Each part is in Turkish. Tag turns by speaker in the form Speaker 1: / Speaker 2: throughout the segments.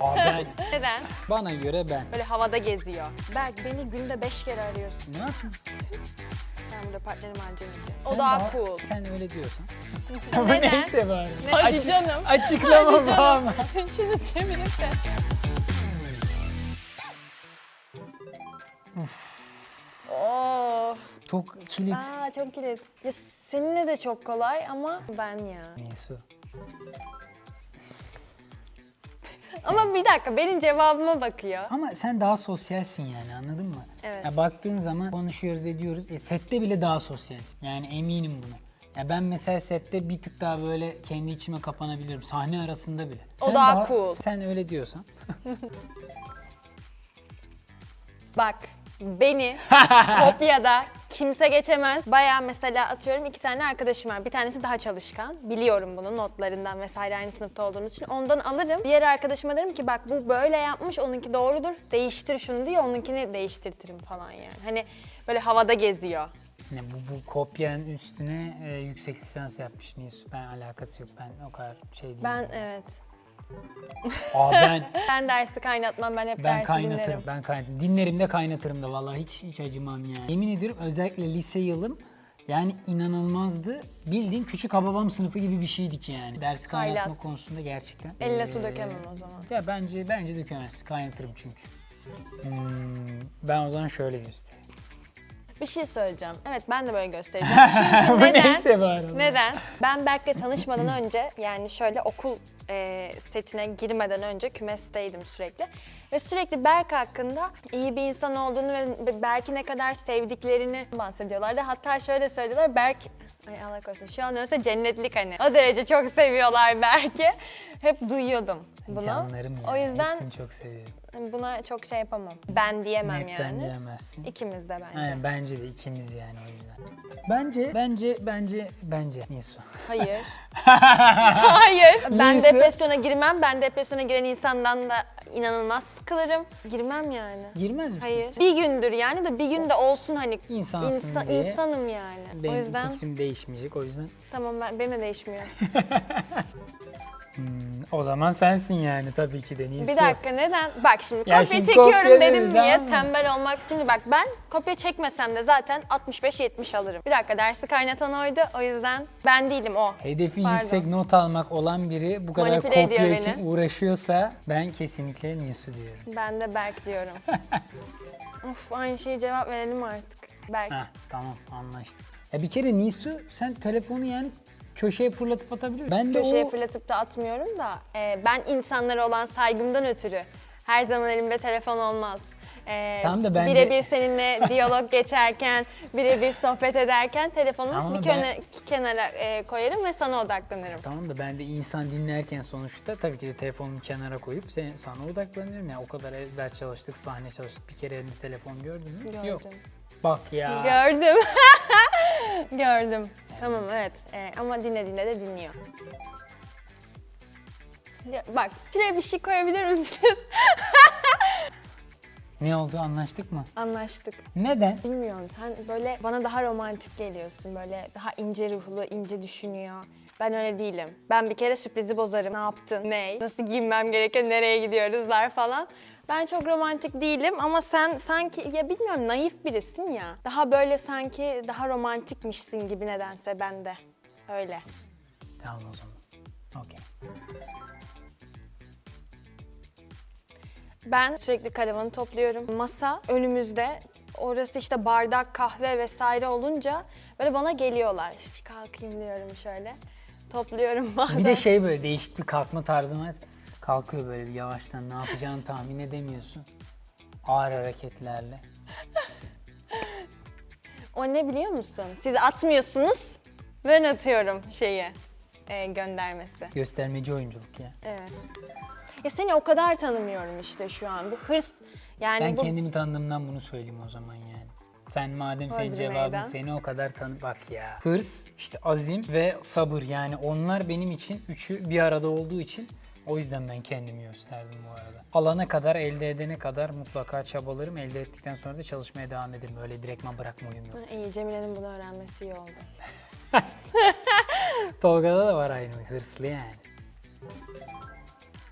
Speaker 1: Aa, ben,
Speaker 2: Neden?
Speaker 1: bana göre ben.
Speaker 2: Böyle havada geziyor. Berk beni günde beş kere arıyorsun.
Speaker 1: Ne yapayım?
Speaker 2: Ben burada partnerimi harcamayacağım.
Speaker 1: Sen
Speaker 2: O daha cool.
Speaker 1: Sen öyle diyorsan.
Speaker 2: Neden?
Speaker 1: Neyse bari.
Speaker 2: Ne- Hadi canım.
Speaker 1: Açıklama
Speaker 2: Hadi canım.
Speaker 1: ama.
Speaker 2: Şunu çevirirse. Oo.
Speaker 1: Çok kilit.
Speaker 2: Aa çok kilit. Ya seninle de çok kolay ama ben ya.
Speaker 1: Neyse.
Speaker 2: Ama bir dakika benim cevabıma bakıyor.
Speaker 1: Ama sen daha sosyalsin yani anladın mı?
Speaker 2: Evet.
Speaker 1: Ya baktığın zaman konuşuyoruz ediyoruz. E, sette bile daha sosyalsin. Yani eminim buna. Ya ben mesela sette bir tık daha böyle kendi içime kapanabilirim. Sahne arasında bile.
Speaker 2: O daha cool.
Speaker 1: Sen öyle diyorsan.
Speaker 2: Bak beni kopyada kimse geçemez. Baya mesela atıyorum iki tane arkadaşım var. Bir tanesi daha çalışkan. Biliyorum bunu notlarından vesaire aynı sınıfta olduğumuz için. Ondan alırım. Diğer arkadaşıma derim ki bak bu böyle yapmış onunki doğrudur. Değiştir şunu diye onunkini değiştirtirim falan yani. Hani böyle havada geziyor.
Speaker 1: Ne bu, bu kopyanın üstüne e, yüksek lisans yapmış Nisu. Ben alakası yok. Ben o kadar şey değilim.
Speaker 2: Ben evet.
Speaker 1: Aa ben
Speaker 2: Ben dersi kaynatmam. Ben hep
Speaker 1: ben
Speaker 2: dersi
Speaker 1: kaynatırım.
Speaker 2: dinlerim.
Speaker 1: Ben kaynatırım. Dinlerim de kaynatırım da vallahi hiç hiç acımam yani. Yemin ediyorum özellikle lise yılım yani inanılmazdı. Bildiğin küçük hababam sınıfı gibi bir şeydik yani. Ders kaynatma
Speaker 2: Haylaz.
Speaker 1: konusunda gerçekten.
Speaker 2: Elle su
Speaker 1: Ee,
Speaker 2: dökemem o zaman.
Speaker 1: Ya bence bence dökemez. Kaynatırım çünkü. Hmm, ben o zaman şöyle göstereyim.
Speaker 2: Bir şey söyleyeceğim. Evet ben de böyle göstereceğim. Çünkü
Speaker 1: Bu
Speaker 2: neden?
Speaker 1: neyse bari.
Speaker 2: Neden? Ben Berk'le tanışmadan önce yani şöyle okul e, setine girmeden önce kümesteydim sürekli. Ve sürekli Berk hakkında iyi bir insan olduğunu ve Berk'i ne kadar sevdiklerini bahsediyorlardı. Hatta şöyle söylüyorlar Berk Ay Allah korusun şu an ölse cennetlik hani. O derece çok seviyorlar Berk'i. Hep duyuyordum bunu.
Speaker 1: Canlarım ya.
Speaker 2: O yüzden
Speaker 1: Hepsini çok seviyorum.
Speaker 2: Buna çok şey yapamam. Ben diyemem
Speaker 1: Netten
Speaker 2: yani.
Speaker 1: diyemezsin.
Speaker 2: İkimiz de bence.
Speaker 1: Aynen bence de ikimiz yani o yüzden. Bence, bence, bence, bence Nisu.
Speaker 2: Hayır. Hayır. Ben
Speaker 1: Neyse.
Speaker 2: depresyona girmem. Ben depresyona giren insandan da inanılmaz sıkılırım. Girmem yani.
Speaker 1: Girmez misin?
Speaker 2: Hayır. Bir gündür yani de bir günde olsun hani
Speaker 1: İnsansın
Speaker 2: insan,
Speaker 1: diye.
Speaker 2: insanım yani.
Speaker 1: Benim
Speaker 2: o yüzden
Speaker 1: fikrim değişmeyecek o yüzden.
Speaker 2: tamam ben benim de değişmiyor.
Speaker 1: O zaman sensin yani tabii ki de Nisu.
Speaker 2: bir dakika neden? Bak şimdi
Speaker 1: Ya
Speaker 2: kopya
Speaker 1: şimdi
Speaker 2: çekiyorum
Speaker 1: kopya
Speaker 2: dedim
Speaker 1: dedi,
Speaker 2: diye
Speaker 1: tamam
Speaker 2: tembel olmak için. Bak ben kopya çekmesem de zaten 65-70 alırım. Bir dakika dersi kaynatan oydu. O yüzden ben değilim o.
Speaker 1: Hedefi
Speaker 2: Pardon.
Speaker 1: yüksek not almak olan biri bu kadar
Speaker 2: Manipüle ediyor
Speaker 1: kopya
Speaker 2: beni.
Speaker 1: için uğraşıyorsa ben kesinlikle Nisu diyorum.
Speaker 2: Ben de Berk diyorum. of aynı şeyi cevap verelim artık. Berk.
Speaker 1: Heh, tamam anlaştık. Ya bir kere Nisu sen telefonu yani köşeye fırlatıp atabiliyorsun. Ben de
Speaker 2: Köşeye
Speaker 1: o...
Speaker 2: fırlatıp da atmıyorum da e, ben insanlara olan saygımdan ötürü her zaman elimde telefon olmaz. E,
Speaker 1: Tamam da ben de-
Speaker 2: birebir seninle diyalog geçerken, birebir sohbet ederken telefonumu
Speaker 1: Tamam
Speaker 2: bir
Speaker 1: ben-
Speaker 2: kenara, kenara e, koyarım ve sana odaklanırım.
Speaker 1: Tamam da ben de insan dinlerken sonuçta tabii ki de telefonumu kenara koyup sen, sana odaklanıyorum. Yani o kadar ezber çalıştık, sahne çalıştık. Bir kere elinde telefon gördün mü?
Speaker 2: Gördüm.
Speaker 1: Yok. Bak ya.
Speaker 2: Gördüm. Gördüm. Tamam evet E, ama dinlediğinde de dinliyor. Bak şuraya bir şey koyabilir misiniz?
Speaker 1: ne oldu anlaştık mı?
Speaker 2: Anlaştık.
Speaker 1: Neden?
Speaker 2: Bilmiyorum sen böyle bana daha romantik geliyorsun. Böyle daha ince ruhlu, ince düşünüyor. Ben öyle değilim. Ben bir kere sürprizi bozarım. Ne yaptın? Ne? Nasıl giyinmem gerekiyor? Nereye gidiyoruzlar falan. Ben çok romantik değilim ama sen sanki ya bilmiyorum naif birisin ya. Daha böyle sanki daha romantikmişsin gibi nedense bende. Öyle.
Speaker 1: Tamam o zaman. Okey.
Speaker 2: Ben sürekli karavanı topluyorum. Masa önümüzde. Orası işte bardak, kahve vesaire olunca böyle bana geliyorlar. Bir kalkayım diyorum şöyle. Topluyorum bazen.
Speaker 1: Bir de şey böyle değişik bir kalkma tarzı var. Kalkıyor böyle bir yavaştan ne yapacağını tahmin edemiyorsun. Ağır hareketlerle.
Speaker 2: O ne biliyor musun? Siz atmıyorsunuz, ben atıyorum şeyi, e, göndermesi.
Speaker 1: Göstermeci oyunculuk ya.
Speaker 2: Evet. Ya seni o kadar tanımıyorum işte şu an. Bu hırs, yani
Speaker 1: Ben
Speaker 2: bu...
Speaker 1: kendimi tanıdığımdan bunu söyleyeyim o zaman yani. Sen madem senin cevabın seni o kadar tanı... Bak ya. Hırs, işte azim ve sabır yani onlar benim için üçü bir arada olduğu için o yüzden ben kendimi gösterdim bu arada. Alana kadar, elde edene kadar mutlaka çabalarım. Elde ettikten sonra da çalışmaya devam ederim. Öyle direktman bırakma uyum yok.
Speaker 2: İyi, Cemile'nin bunu öğrenmesi iyi oldu.
Speaker 1: Tolga'da da var aynı hırslı yani.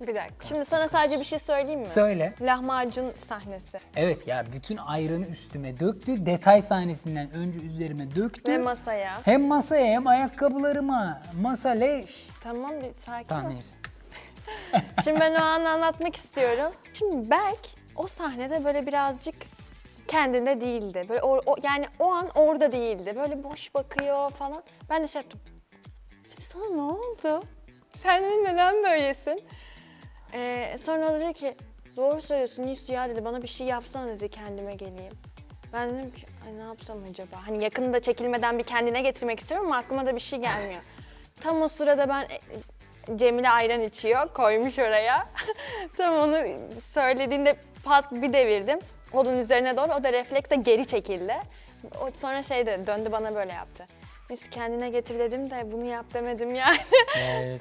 Speaker 2: Bir dakika. Şimdi sana sadece bir şey söyleyeyim mi?
Speaker 1: Söyle.
Speaker 2: Lahmacun sahnesi.
Speaker 1: Evet ya bütün ayranı üstüme döktü. Detay sahnesinden önce üzerime döktü.
Speaker 2: Ve masaya.
Speaker 1: hem masaya hem ayakkabılarıma. Masa leş.
Speaker 2: Tamam bir sakin
Speaker 1: Tamam
Speaker 2: ol.
Speaker 1: neyse.
Speaker 2: Şimdi ben o anı anlatmak istiyorum. Şimdi Berk o sahnede böyle birazcık kendinde değildi. Böyle o, o- yani o an orada değildi. Böyle boş bakıyor falan. Ben de şey yaptım. Şimdi sana ne oldu? Sen neden böylesin? Ee, sonra o dedi ki doğru söylüyorsun Nisu ya dedi bana bir şey yapsana dedi kendime geleyim. Ben dedim ki Ay, ne yapsam acaba? Hani yakında çekilmeden bir kendine getirmek istiyorum ama aklıma da bir şey gelmiyor. Tam o sırada ben e, Cemile ayran içiyor, koymuş oraya. Tam onu söylediğinde pat bir devirdim. Onun üzerine doğru, o da refleksle geri çekildi. O sonra şey dedi, döndü bana böyle yaptı. Yusuf kendine getir dedim de bunu yap demedim yani.
Speaker 1: Evet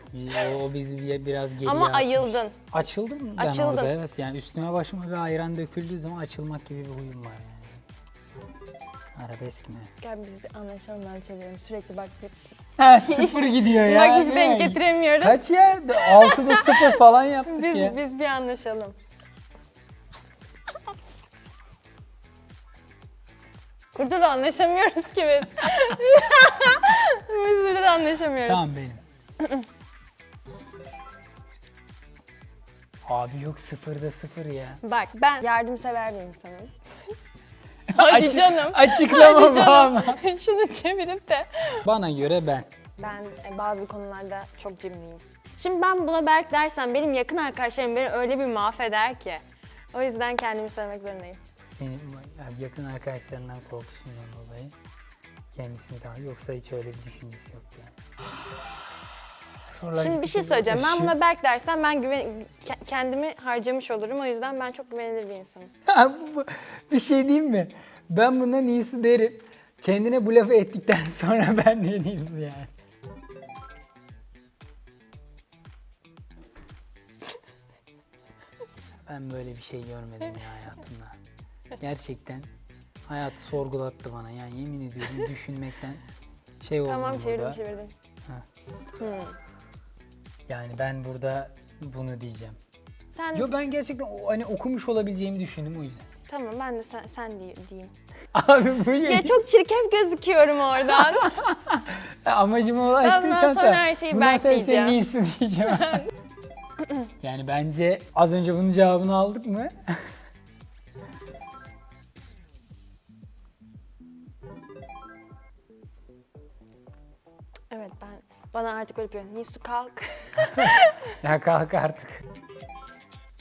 Speaker 1: o, o bizi bir- biraz geriye
Speaker 2: Ama
Speaker 1: atmış.
Speaker 2: ayıldın.
Speaker 1: Açıldım ben
Speaker 2: Açıldın.
Speaker 1: orada evet yani üstüme başıma bir ayran döküldüğü zaman açılmak gibi bir huyum var yani. Arabesk mi?
Speaker 2: Gel biz bir anlaşalım ben çevirelim. Sürekli bak biz.
Speaker 1: Ha sıfır gidiyor ya.
Speaker 2: bak hiç denk getiremiyoruz.
Speaker 1: Kaç ya? Altıda sıfır falan yaptık
Speaker 2: Biz,
Speaker 1: ya.
Speaker 2: biz bir anlaşalım. Burada da anlaşamıyoruz ki biz. biz burada da anlaşamıyoruz.
Speaker 1: Tamam benim. Abi yok sıfırda sıfır ya.
Speaker 2: Bak ben yardımsever bir insanım. Hadi
Speaker 1: Açık-
Speaker 2: canım.
Speaker 1: Açıklama
Speaker 2: Hadi canım. Şunu çevirip de.
Speaker 1: Bana göre ben.
Speaker 2: Ben e, bazı konularda çok cimriyim. Şimdi ben buna Berk dersem benim yakın arkadaşlarım beni öyle bir mahveder ki. O yüzden kendimi söylemek zorundayım.
Speaker 1: Senin yani yakın arkadaşlarından korkusundan dolayı kendisini daha yoksa hiç öyle bir düşüncesi yok yani. Sorular
Speaker 2: Şimdi bir şey söyleyeceğim. Ben buna Berk dersem ben güven ke- kendimi harcamış olurum. O yüzden ben çok güvenilir bir insanım.
Speaker 1: Bir şey diyeyim mi? Ben buna Nisu derim. Kendine bu lafı ettikten sonra ben de Nisu yani. Ben böyle bir şey görmedim ya hayatımda. Gerçekten hayat sorgulattı bana yani yemin ediyorum düşünmekten şey oldum
Speaker 2: Tamam çevirdim çevirdim.
Speaker 1: Ha.
Speaker 2: Hmm.
Speaker 1: Yani ben burada bunu diyeceğim.
Speaker 2: Sen
Speaker 1: Yo ben gerçekten o- hani okumuş olabileceğimi düşündüm o yüzden.
Speaker 2: tamam ben de sen, sen diye- diyeyim.
Speaker 1: Abi bu
Speaker 2: Ya çok çirkef gözüküyorum oradan.
Speaker 1: Amacıma sen
Speaker 2: sonra her şeyi
Speaker 1: Bundan
Speaker 2: Berk
Speaker 1: sonra hep senin
Speaker 2: diyeceğim.
Speaker 1: iyisin diyeceğim. yani bence az önce bunun cevabını aldık mı?
Speaker 2: bana artık böyle bir Nisu kalk.
Speaker 1: ya kalk artık.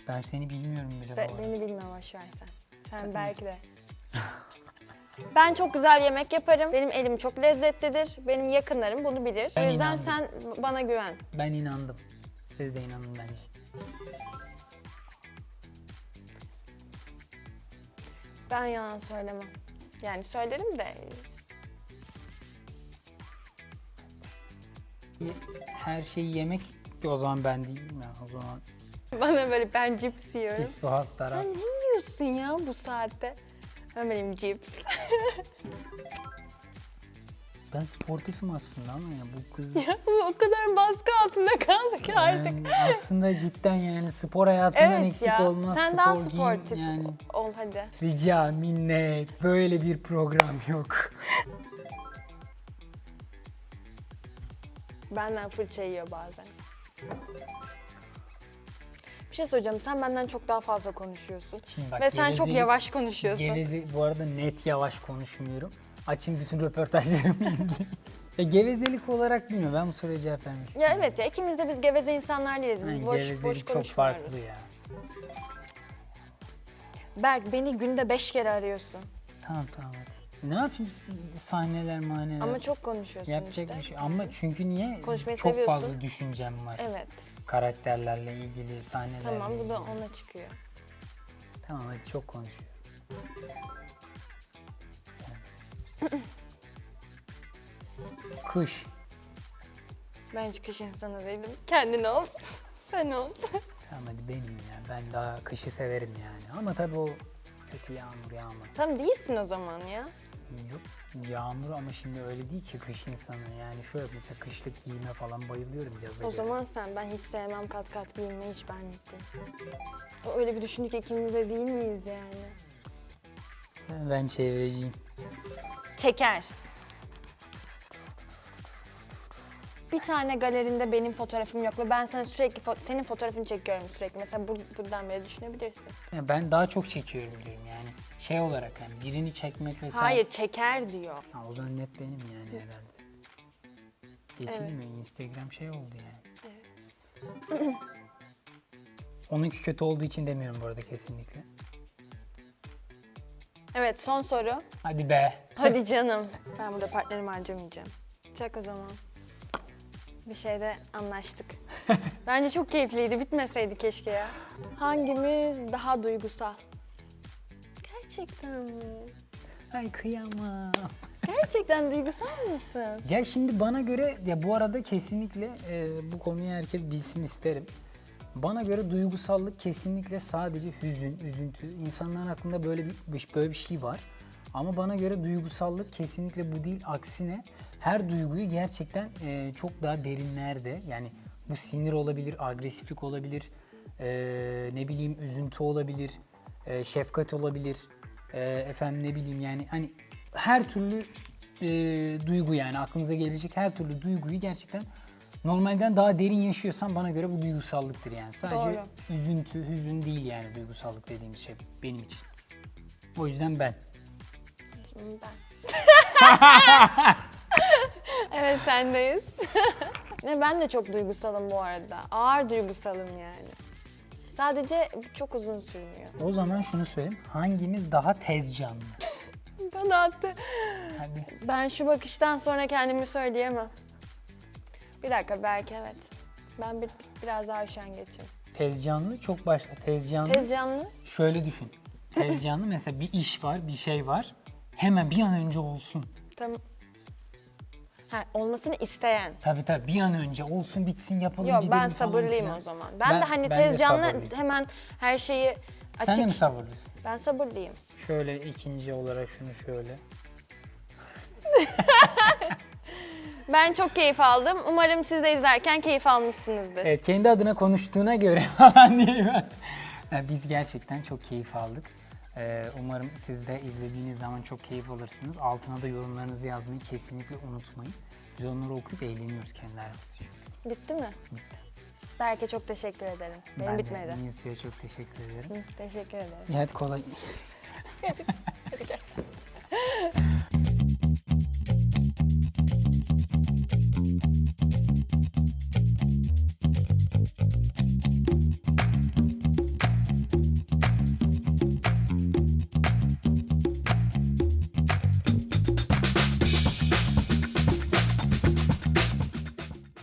Speaker 1: Ben seni bilmiyorum bile.
Speaker 2: Be-
Speaker 1: bu arada.
Speaker 2: beni bilme boş ver sen. Sen belki de. Ben çok güzel yemek yaparım. Benim elim çok lezzetlidir. Benim yakınlarım bunu bilir.
Speaker 1: Ben
Speaker 2: o yüzden
Speaker 1: inandım.
Speaker 2: sen bana güven.
Speaker 1: Ben inandım. Siz de inanın bence.
Speaker 2: Ben yalan söylemem. Yani söylerim de
Speaker 1: Her şeyi yemek o zaman ben değilim ya. O zaman
Speaker 2: bana böyle ben cips yiyorum.
Speaker 1: pis bu has taraf.
Speaker 2: Sen ne yiyorsun ya bu saatte? Ben benim cips.
Speaker 1: Ben sportifim aslında ama ya bu kız...
Speaker 2: o kadar baskı altında kaldı ki artık.
Speaker 1: Yani aslında cidden yani spor hayatından eksik
Speaker 2: ya.
Speaker 1: olmaz.
Speaker 2: Sen
Speaker 1: spor
Speaker 2: daha
Speaker 1: giyim,
Speaker 2: sportif
Speaker 1: Yani
Speaker 2: ol hadi.
Speaker 1: rica minnet böyle bir program yok.
Speaker 2: Benden fırça yiyor bazen. Bir şey söyleyeceğim. Sen benden çok daha fazla konuşuyorsun.
Speaker 1: Şimdi bak,
Speaker 2: Ve sen çok
Speaker 1: gevezelik-
Speaker 2: yavaş konuşuyorsun.
Speaker 1: Geveze, bu arada net yavaş konuşmuyorum. Açın bütün röportajlarımı izleyin. Ya gevezelik olarak bilmiyorum. Ben bu soruya cevap vermek
Speaker 2: Ya
Speaker 1: istiyorum.
Speaker 2: evet ya ikimiz de biz geveze insanlar değiliz. Biz boş, boş
Speaker 1: gevezelik çok
Speaker 2: konuşmuyoruz.
Speaker 1: farklı ya.
Speaker 2: Berk beni günde beş kere arıyorsun.
Speaker 1: Tamam tamam. Ne yapayım sahneler maneler.
Speaker 2: Ama çok konuşuyorsun
Speaker 1: Yapacak
Speaker 2: işte.
Speaker 1: bir şey. Ama çünkü niye?
Speaker 2: Konuşmayı
Speaker 1: çok
Speaker 2: seviyorsun.
Speaker 1: fazla düşüncem var.
Speaker 2: Evet.
Speaker 1: Karakterlerle ilgili, sahnelerle
Speaker 2: Tamam bu da
Speaker 1: ilgili.
Speaker 2: ona çıkıyor.
Speaker 1: Tamam hadi çok konuşuyor. Kış.
Speaker 2: Ben hiç kış insanı değilim. Kendin ol. Sen ol.
Speaker 1: Tamam hadi benim ya. Ben daha kışı severim yani. Ama tabii o kötü yağmur yağmur.
Speaker 2: Tam değilsin o zaman ya.
Speaker 1: Yok yağmur ama şimdi öyle değil ki kış insanı yani şöyle mesela kışlık giyime falan bayılıyorum yaza
Speaker 2: O
Speaker 1: göre.
Speaker 2: zaman sen ben hiç sevmem kat kat giyinmeyi hiç benlik değil. O Öyle bir düşündük ikimiz de değil miyiz yani?
Speaker 1: Ben çevreciyim.
Speaker 2: Çeker. Bir tane galerinde benim fotoğrafım yok ve ben sana sürekli fo- senin fotoğrafını çekiyorum sürekli. Mesela bu, buradan beri düşünebilirsin.
Speaker 1: Ya ben daha çok çekiyorum diyorum yani şey olarak yani birini çekmek ve sen-
Speaker 2: Hayır çeker diyor.
Speaker 1: Ha, o zaman net benim yani herhalde. Geçilmiyor Instagram şey oldu yani. Onunki kötü olduğu için demiyorum bu arada kesinlikle.
Speaker 2: Evet son soru.
Speaker 1: Hadi be.
Speaker 2: Hadi canım. Ben burada partnerimi harcamayacağım. Çak o zaman. Bir şeyde anlaştık. Bence çok keyifliydi. Bitmeseydi keşke ya. Hangimiz daha duygusal? Gerçekten mi?
Speaker 1: Ay kıyamam.
Speaker 2: Gerçekten duygusal mısın?
Speaker 1: Ya şimdi bana göre ya bu arada kesinlikle e, bu konuyu herkes bilsin isterim. Bana göre duygusallık kesinlikle sadece hüzün, üzüntü. İnsanların aklında böyle bir böyle bir şey var. Ama bana göre duygusallık kesinlikle bu değil. Aksine her duyguyu gerçekten e, çok daha derinlerde yani bu sinir olabilir, agresiflik olabilir, e, ne bileyim üzüntü olabilir, e, şefkat olabilir, e, efendim ne bileyim yani hani her türlü e, duygu yani aklınıza gelebilecek her türlü duyguyu gerçekten normalden daha derin yaşıyorsan bana göre bu duygusallıktır yani. Sadece
Speaker 2: Doğru.
Speaker 1: üzüntü, hüzün değil yani duygusallık dediğimiz şey benim için. O yüzden ben.
Speaker 2: Ben. evet sendeyiz. ne ben de çok duygusalım bu arada. Ağır duygusalım yani. Sadece çok uzun sürmüyor.
Speaker 1: O zaman şunu söyleyeyim. Hangimiz daha tez canlı?
Speaker 2: Bana attı.
Speaker 1: Hadi.
Speaker 2: Ben şu bakıştan sonra kendimi söyleyemem. Bir dakika belki evet. Ben bir, biraz daha üşengeçim.
Speaker 1: Tez canlı çok başka. Tez canlı
Speaker 2: Tez canlı.
Speaker 1: şöyle düşün. Tez canlı mesela bir iş var, bir şey var. Hemen bir an önce olsun.
Speaker 2: Tamam. Ha, olmasını isteyen.
Speaker 1: Tabii tabii bir an önce olsun bitsin yapalım
Speaker 2: Yok
Speaker 1: gidelim
Speaker 2: ben
Speaker 1: falan
Speaker 2: sabırlıyım
Speaker 1: filan.
Speaker 2: o zaman. Ben,
Speaker 1: Ben-
Speaker 2: de hani
Speaker 1: ben de
Speaker 2: tez canlı
Speaker 1: sabırlıyım.
Speaker 2: hemen her şeyi
Speaker 1: Sen de
Speaker 2: açık.
Speaker 1: mi sabırlısın?
Speaker 2: ben sabırlıyım.
Speaker 1: Şöyle ikinci olarak şunu şöyle.
Speaker 2: Ben çok keyif aldım. Umarım siz de izlerken keyif almışsınızdır.
Speaker 1: Evet kendi adına konuştuğuna göre falan diyeyim ben. Yani Biz gerçekten çok keyif aldık. Ee, umarım siz de izlediğiniz zaman çok keyif alırsınız. Altına da yorumlarınızı yazmayı kesinlikle unutmayın. Biz onları okuyup eğleniyoruz kendi aramızda çünkü.
Speaker 2: Bitti mi?
Speaker 1: Bitti.
Speaker 2: Berke çok teşekkür ederim. Benim
Speaker 1: ben
Speaker 2: bitmedi.
Speaker 1: de Nilsu'ya çok teşekkür ederim.
Speaker 2: Hı, teşekkür ederim.
Speaker 1: İyi hadi kolay.
Speaker 2: Hadi gel.